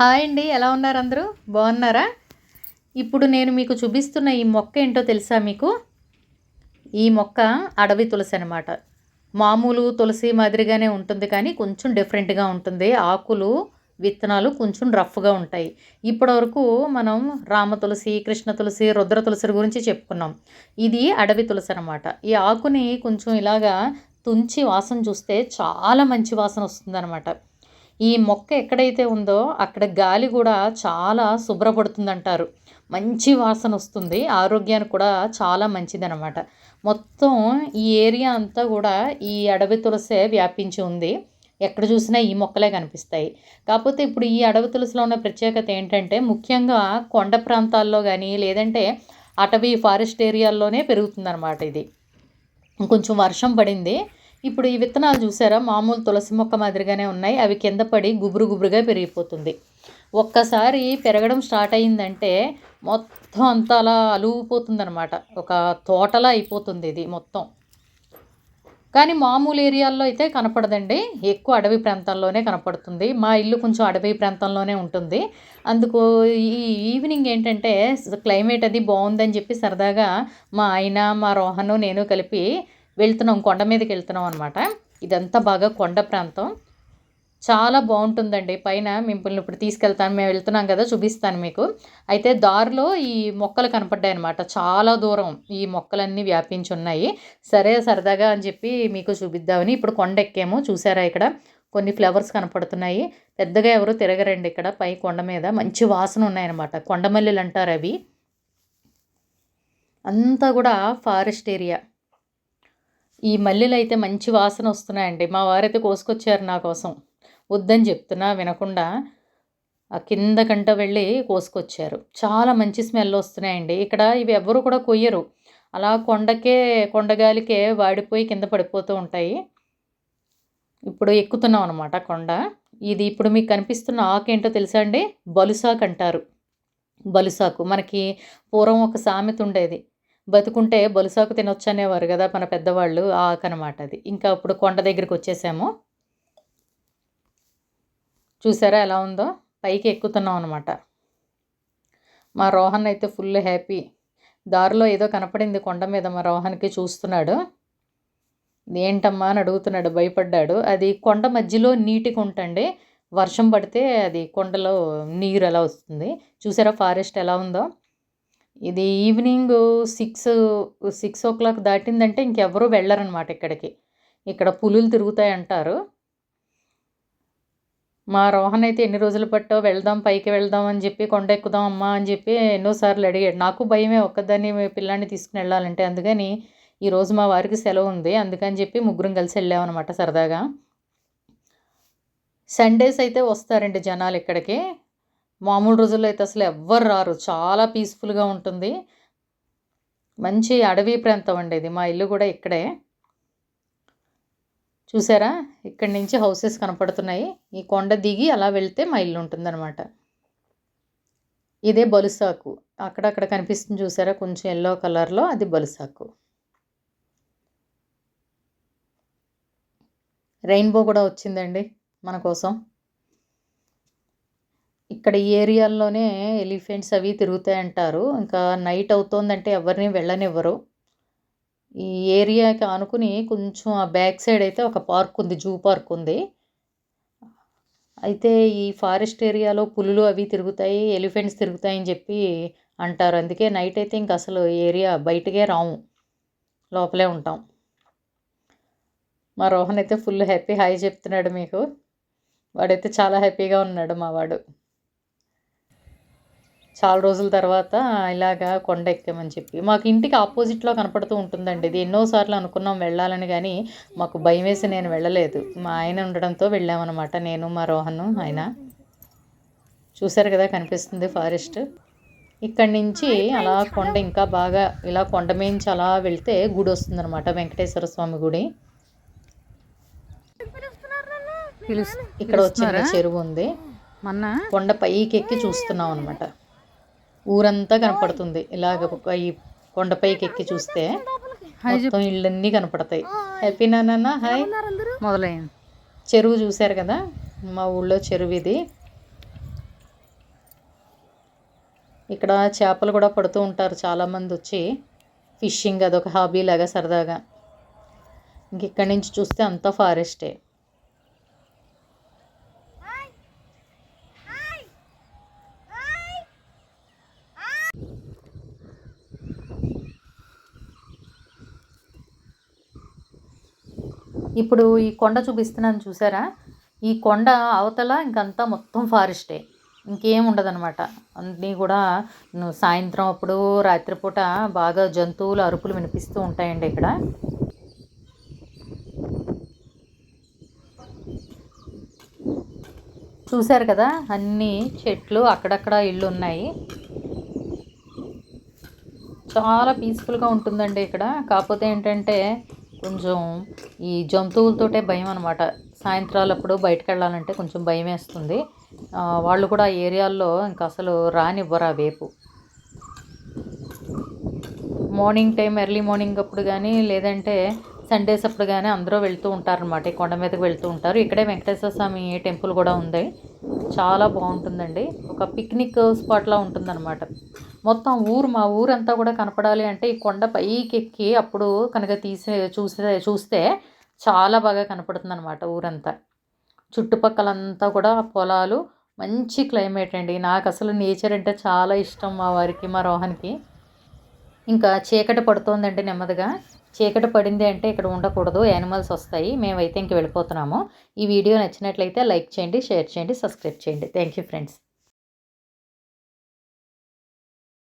Hi అండి ఎలా ఉన్నారు అందరూ? బాగున్నారా? ఇప్పుడు నేను మీకు చూపిస్తున్న ఈ మొక్క ఏంటో తెలుసా మీకు? ఈ మొక్క అడవి తులసి అనమాట మామూలు తులసి మాదిరిగానే ఉంటుంది కానీ కొంచెం డిఫరెంట్గా ఉంటుంది. ఆకులు విత్తనాలు కొంచెం రఫ్గా ఉంటాయి. ఇప్పటివరకు మనం రామ తులసి కృష్ణ తులసి రుద్ర తులసి గురించి చెప్పుకున్నాం. ఇది అడవి తులసి అనమాట ఈ ఆకుని కొంచెం ఇలాగా తుంచి వాసన చూస్తే చాలా మంచి వాసన వస్తుందన్నమాట. ఈ మొక్క ఎక్కడైతే ఉందో అక్కడ గాలి కూడా చాలా శుభ్రపడుతుందంటారు. మంచి వాసన వస్తుంది. ఆరోగ్యానికి కూడా చాలా మంచిదనమాట మొత్తం ఈ ఏరియా అంతా కూడా ఈ అడవి తులసే వ్యాపించి ఉంది. ఎక్కడ చూసినా ఈ మొక్కలే కనిపిస్తాయి. కాకపోతే ఇప్పుడు ఈ అడవి తులసిలో ఉన్న ప్రత్యేకత ఏంటంటే ముఖ్యంగా కొండ ప్రాంతాల్లో కానీ లేదంటే అటవీ ఫారెస్ట్ ఏరియాల్లోనే పెరుగుతుందన్నమాట ఇది. కొంచెం వర్షం పడింది ఇప్పుడు ఈ విత్తనాలు చూసారా? మామూలు తులసి మొక్క మాదిరిగానే ఉన్నాయి. అవి కింద పడి గుబురు గుబురుగా పెరిగిపోతుంది. ఒక్కసారి పెరగడం స్టార్ట్ అయిందంటే మొత్తం అంతా అలా అలుగుపోతుంది అనమాట ఒక తోటలా అయిపోతుంది ఇది మొత్తం. కానీ మామూలు ఏరియాల్లో అయితే కనపడదండి. ఎక్కువ అడవి ప్రాంతాల్లోనే కనపడుతుంది. మా ఇల్లు కొంచెం అడవి ప్రాంతంలోనే ఉంటుంది. అందుకు ఈ ఈవినింగ్ ఏంటంటే క్లైమేట్ అది బాగుందని చెప్పి సరదాగా మా ఆయన మా రోహను నేను కలిపి వెళ్తున్నాం కొండ మీదకి వెళ్తున్నాం అనమాట ఇదంతా బాగా కొండ ప్రాంతం. చాలా బాగుంటుందండి. పైన మిమ్మల్ని ఇప్పుడు తీసుకెళ్తాను మేము వెళ్తున్నాం కదా చూపిస్తాను మీకు. అయితే దారిలో ఈ మొక్కలు కనపడ్డాయి అనమాట చాలా దూరం ఈ మొక్కలన్నీ వ్యాపించి ఉన్నాయి. సరే సరదాగా అని చెప్పి మీకు చూపిద్దామని ఇప్పుడు కొండ ఎక్కాము. చూసారా ఇక్కడ? కొన్ని ఫ్లవర్స్ కనపడుతున్నాయి. పెద్దగా ఎవరు తిరగరండి ఇక్కడ పై కొండ మీద. మంచి వాసన ఉన్నాయన్నమాట కొండమల్లెలు అంటారు అవి. అంతా కూడా ఫారెస్ట్ ఏరియా. ఈ మల్లెలు అయితే మంచి వాసన వస్తున్నాయండి. మా వారైతే కోసుకొచ్చారు నా కోసం. వద్దని చెప్తున్నా వినకుండా ఆ కింద కంట వెళ్ళి కోసుకొచ్చారు. చాలా మంచి స్మెల్ వస్తున్నాయండి. ఇక్కడ ఇవి ఎవ్వరు కూడా కొయ్యరు. అలా కొండకే కొండగాలికే వాడిపోయి కింద పడిపోతూ ఉంటాయి. ఇప్పుడు ఎక్కుతున్నాం అనమాట కొండ. ఇది ఇప్పుడు మీకు కనిపిస్తున్న ఆకేంటో తెలుసా అండి? బలుసాకు అంటారు. బలుసాకు. మనకి పూర్వం ఒక సామెత ఉండేది. బతుకుంటే బొలుసాకు తినొచ్చనేవారు కదా మన పెద్దవాళ్ళు ఆ ఆకు అనమాట అది. ఇంకా ఇప్పుడు కొండ దగ్గరికి వచ్చేసాము. చూసారా ఎలా ఉందో? పైకి ఎక్కుతున్నాం అనమాట మా రోహన్ అయితే ఫుల్ హ్యాపీ. దారిలో ఏదో కనపడింది కొండ మీద మా రోహన్కి చూస్తున్నాడు. ఏంటమ్మా అని అడుగుతున్నాడు భయపడ్డాడు. అది కొండ మధ్యలో నీటి ఉంటండి వర్షం పడితే అది కొండలో నీరు ఎలా వస్తుంది. చూసారా ఫారెస్ట్ ఎలా ఉందో? ఇది evening six six o'clock దాటిందంటే ఇంకెవరూ వెళ్ళరనమాట ఇక్కడికి. ఇక్కడ పులులు తిరుగుతాయి అంటారు మా రోహన్ అయితే ఎన్ని రోజులు పట్టో వెళ్దాం పైకి వెళ్దాం అని చెప్పి కొండ ఎక్కుదాం అమ్మా అని చెప్పి ఎన్నోసార్లు అడిగాడు. నాకు భయమే ఒక్కదాన్ని పిల్లాన్ని తీసుకుని వెళ్ళాలంటే. అందుకని ఈరోజు మా వారికి సెలవు ఉంది. అందుకని చెప్పి ముగ్గురం కలిసి వెళ్ళామన్నమాట సరదాగా. సండేస్ అయితే వస్తారండి జనాలు ఇక్కడికి. మామూలు రోజుల్లో అయితే అసలు ఎవ్వరు రారు. చాలా పీస్ఫుల్గా ఉంటుంది. మంచి అడవి ప్రాంతం అండి ఇది. మా ఇల్లు కూడా ఇక్కడే. చూసారా? ఇక్కడి నుంచి హౌసెస్ కనపడుతున్నాయి. ఈ కొండ దిగి అలా వెళ్తే మా ఇల్లు ఉంటుందన్నమాట. ఇదే బలుసాకు. అక్కడక్కడ కనిపిస్తుంది చూసారా? కొంచెం ఎల్లో కలర్లో అది బలుసాకు. రెయిన్బో కూడా వచ్చిందండి మన కోసం. ఇక్కడ ఈ ఏరియాల్లోనే ఎలిఫెంట్స్ అవి తిరుగుతాయి అంటారు ఇంకా నైట్ అవుతోందంటే ఎవరిని వెళ్ళనివ్వరు. ఈ ఏరియాకి ఆనుకుని కొంచెం ఆ బ్యాక్ సైడ్ అయితే ఒక పార్క్ ఉంది జూ పార్క్ ఉంది. అయితే ఈ ఫారెస్ట్ ఏరియాలో పులులు అవి తిరుగుతాయి ఎలిఫెంట్స్ తిరుగుతాయి అని చెప్పి అంటారు. అందుకే నైట్ అయితే ఇంక అసలు ఏరియా బయటకే రాము. లోపలే ఉంటాం. మా రోహన్ అయితే ఫుల్ హ్యాపీ హాయ్ చెప్తున్నాడు మీకు. వాడైతే చాలా హ్యాపీగా ఉన్నాడు మా వాడు. చాలా రోజుల తర్వాత ఇలాగా కొండ ఎక్కామని చెప్పి. మాకు ఇంటికి ఆపోజిట్లో కనపడుతూ ఉంటుందండి. ఇది ఎన్నోసార్లు అనుకున్నాం వెళ్ళాలని కానీ మాకు భయం వేసి నేను వెళ్ళలేదు. మా ఆయన ఉండడంతో వెళ్ళామన్నమాట. నేను మా రోహన్ ఆయన. చూసారు కదా కనిపిస్తుంది ఫారెస్ట్. ఇక్కడి నుంచి అలా కొండ ఇంకా బాగా ఇలా కొండ మేంచి అలా వెళ్తే గుడి వస్తుందన్నమాట. వెంకటేశ్వర స్వామి గుడి. ఇక్కడ వచ్చిన చెరువు ఉంది. మొన్న కొండ పైకి ఎక్కి చూస్తున్నాం అనమాట ఊరంతా కనపడుతుంది. ఇలాగ ఒక ఈ కొండపైకి ఎక్కి చూస్తే మొత్తం ఇళ్ళన్నీ కనపడతాయి. హ్యాపీ నాన్న హాయ్ మొదలైంది చెరువు చూశారు కదా? మా ఊళ్ళో చెరువు ఇది. ఇక్కడ చేపలు కూడా పడుతూ ఉంటారు చాలామంది వచ్చి. ఫిషింగ్ అదొక హాబీ లాగా సరదాగా. ఇంక ఇక్కడి నుంచి చూస్తే అంతా ఫారెస్టే ఇప్పుడు ఈ కొండ చూపిస్తున్నాను చూసారా? ఈ కొండ అవతల ఇంకంతా మొత్తం ఫారెస్టే. ఇంకేం ఉండదన్నమాట. అన్నీ కూడా సాయంత్రం అప్పుడు రాత్రిపూట బాగా జంతువులు అరుపులు వినిపిస్తూ ఉంటాయండి ఇక్కడ. చూశారు కదా? అన్ని చెట్లు అక్కడక్కడ ఇళ్ళు ఉన్నాయి చాలా పీస్ఫుల్గా ఉంటుందండి ఇక్కడ. కాకపోతే ఏంటంటే కొంచెం ఈ జంతువులతోటే భయం అనమాట సాయంత్రాలప్పుడు బయటకు వెళ్ళాలంటే కొంచెం భయం వేస్తుంది వాళ్ళు కూడా ఆ ఏరియాల్లో ఇంకా అసలు రానివ్వరు ఆ వేపు. మార్నింగ్ టైం ఎర్లీ మార్నింగ్ అప్పుడు కానీ లేదంటే సండేస్ అప్పుడు కానీ అందరూ వెళ్తూ ఉంటారనమాట ఈ కొండ మీదకి వెళ్తూ ఉంటారు. ఇక్కడే వెంకటేశ్వర స్వామి టెంపుల్ కూడా ఉంది. చాలా బాగుంటుందండి. ఒక పిక్నిక్ స్పాట్లా ఉంటుందన్నమాట. మొత్తం ఊరు మా ఊరంతా కూడా కనపడాలి అంటే ఈ కొండ పైకి ఎక్కి అప్పుడు కనుక తీసే చూసే చూస్తే చాలా బాగా కనపడుతుంది అనమాట ఊరంతా. చుట్టుపక్కలంతా కూడా పొలాలు మంచి క్లైమేట్ అండి. నాకు అసలు నేచర్ అంటే చాలా ఇష్టం మా వారికి మా రోహన్కి. ఇంకా చీకటి పడుతోందండి నెమ్మదిగా. చీకటి పడింది అంటే ఇక్కడ ఉండకూడదు యానిమల్స్ వస్తాయి మేమైతే ఇంక వెళ్ళిపోతున్నాము. ఈ వీడియో నచ్చినట్లయితే లైక్ చేయండి షేర్ చేయండి సబ్స్క్రైబ్ చేయండి. Thank you friends.